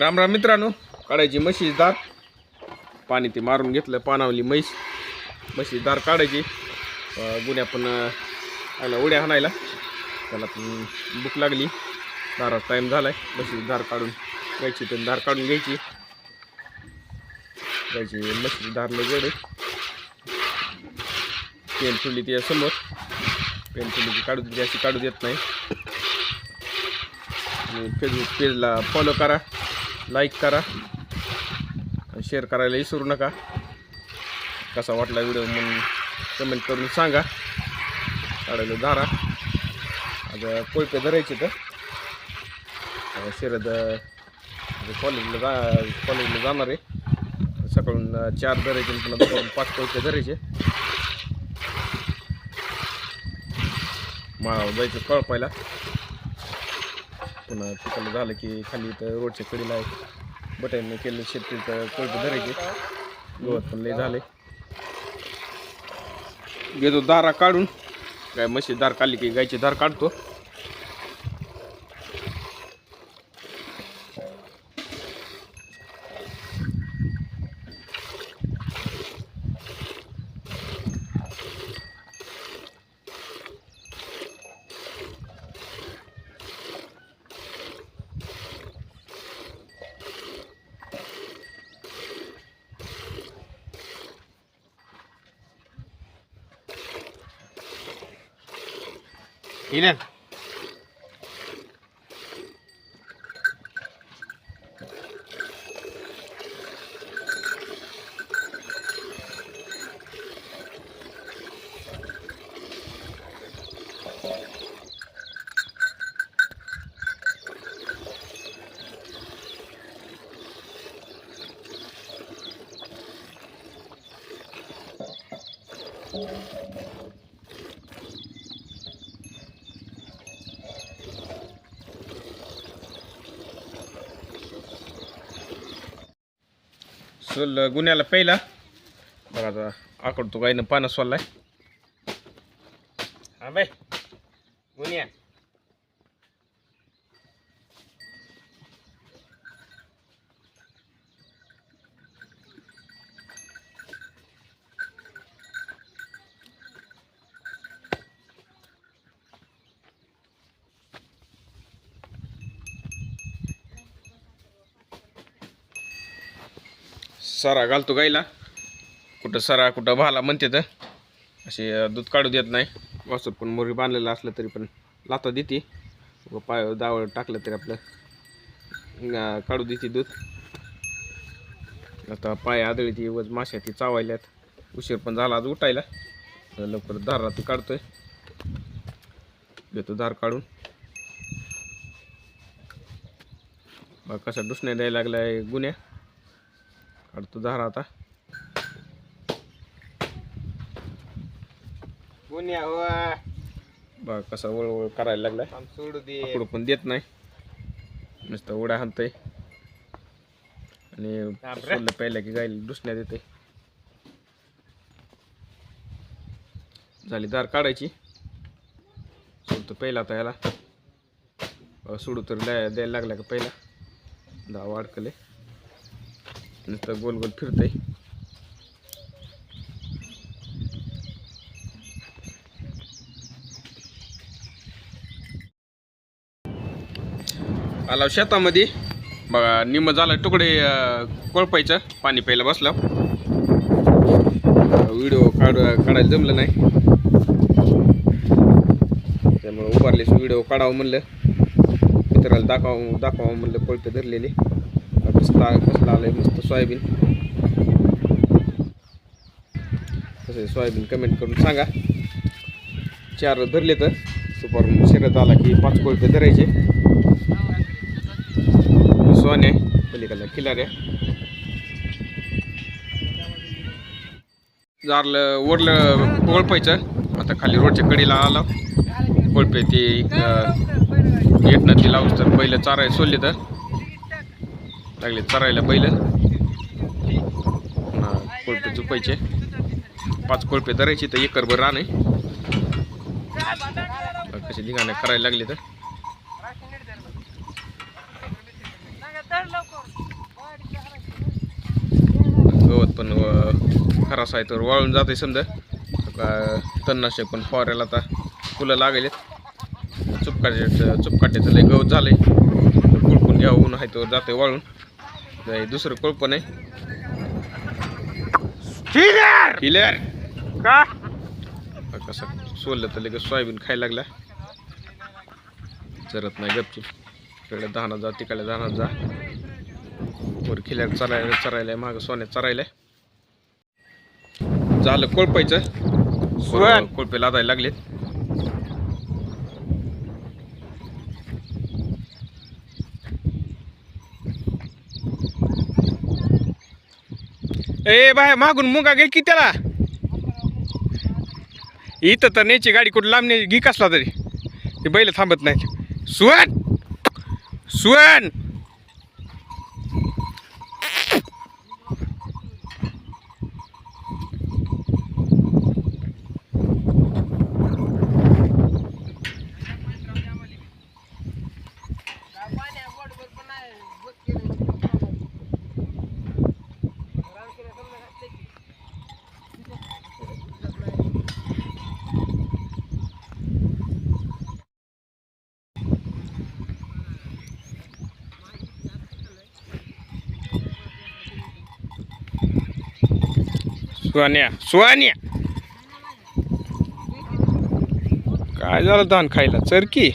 राम राम मित्रांनो काढायची म्हशीची दार पाणी ते मारून घेतलं पानावली म्हैस. म्हशी दार काढायची गुन्ह्या पण अं, आला उड्या हाणायला. त्याला पण भूक लागली. दारात टाईम झालाय. म्हशीची दार काढून घ्यायची तर दार काढून घ्यायची. घ्यायची म्हशीची दार जड पेन ठेवली ती समोर. पेन ठेवली ती काढू अशी काढू देत नाही. फेसबुक पेजला फॉलो करा. लाईक करा. आणि शेअर करायला विसरू नका. कसा वाटला व्हिडिओ म्हणून कमेंट करून सांगा. काढायला धारा. आता कोयपे धरायचे तर. शरद कॉलेजला जा कॉलेजला जाणार आहे. सकाळून चार धरायचे पुन्हा दुपारून पाच कोयपे धरायचे. माळावर जायचं कळपायला. पुन्हा पिकाला झालं की खाली इथं रोडच्या कडीला आहे बटाईनं केलं शेतीचं कोयपे धरायचे गवत पण लय झाले घेतो दारा काढून. गाय म्हशी दार काढली की गायची दार काढतो. Ilan? Thank you. सोल गुन्ह्याला पहिला. बघा आता आकडतो गायनं पानं सोललाय. हा बाय गुन्ह्या. सारा घालतो गाईला. कुठं सारा कुठं भाला म्हणते तर. असे दूध काढू देत नाही. वासूर पण मोरी बांधलेलं असलं तरी पण लाता देते. व पाय दावळ टाकलं तरी आपलं काढू देते दूध. आता पाय आदळी ती वज माश्या ती चावायल्यात. उशीर पण झाला आज उठायला. लवकर दारात ती काढतोय. घेतो धार काढून. कसा डुसण्या द्यायला लागलाय गुन्ह्या. काढतो धारा आता. पुण्या बघा कसा वळवळ करायला लागलाय. सोडू दे. पण देत नाही. नुसतं उड्या हाणतंय. आणि. सोडलं पहिल्या की गायला दुसण्या देते झाली दार काढायची. सोडतो पहिला आता याला. सोडू तर द्या द्यायला लागला का पहिला? दहा अडकले नुसतं गोल गोल फिरतंय. आला शेतामध्ये. बघा निम झालं तुकडे कोळपायचं. पाणी प्यायला बसलं व्हिडिओ काढ काढायला जमलं नाही. त्यामुळे उभारलेच व्हिडिओ काढावं म्हणलं. मित्राला दाखवावं दाखवावं म्हणलं कोळपे धरलेले. कसला कसला आलंय मस्त सोयाबीन. तसे सोयाबीन कमेंट करून सांगा. चार धरले तर. सुपर शर्यत आला की पाच कोळपे धरायचे. सोने पलीकडला खिलाऱ्या. जारलं ओढलं कोळपायचं. आता खाली रोडच्या कडीला आला. कोळपे ते गेटनं ती लावूस तर पहिलं चाराय सोडले तर. लागले चरायला बैल. कोळपे चुपायचे पाच कोळपे धरायचे तर एकरभर रान आहे. कसे धिंगाणे करायला लागले तर गवत पण व- खरास आहे तर वाळून जाते समजा. का तणनाशक पण फवारायला आता फुलं लागले चुपकाट्याचं चुपकाट्याचं लय गवत झालंय. कुळकून घ्या ऊन आहे तर जाते वाळून. दुसरं कोळप नाही क्लिअर का? कसं सोललं तर लगेच सोयाबीन खायला लागला. चरत नाही गपचूप. इकडे दहाना जा तिकडे दहाना जा. वर खिल्यात चरायला चरायला मागं सोन्यात चरायला. झालं कोळपायचं. कोळपे लादायला लागलेत. ए बाय मागून मुंगा घे की त्याला? इथं तर न्यायची गाडी कुठं लांब नाही घी कसला तरी. ते बैल थांबत नाही सुवन! सुवन! सुवान्या सुवान्या काय झालं धान खायला? चरकी?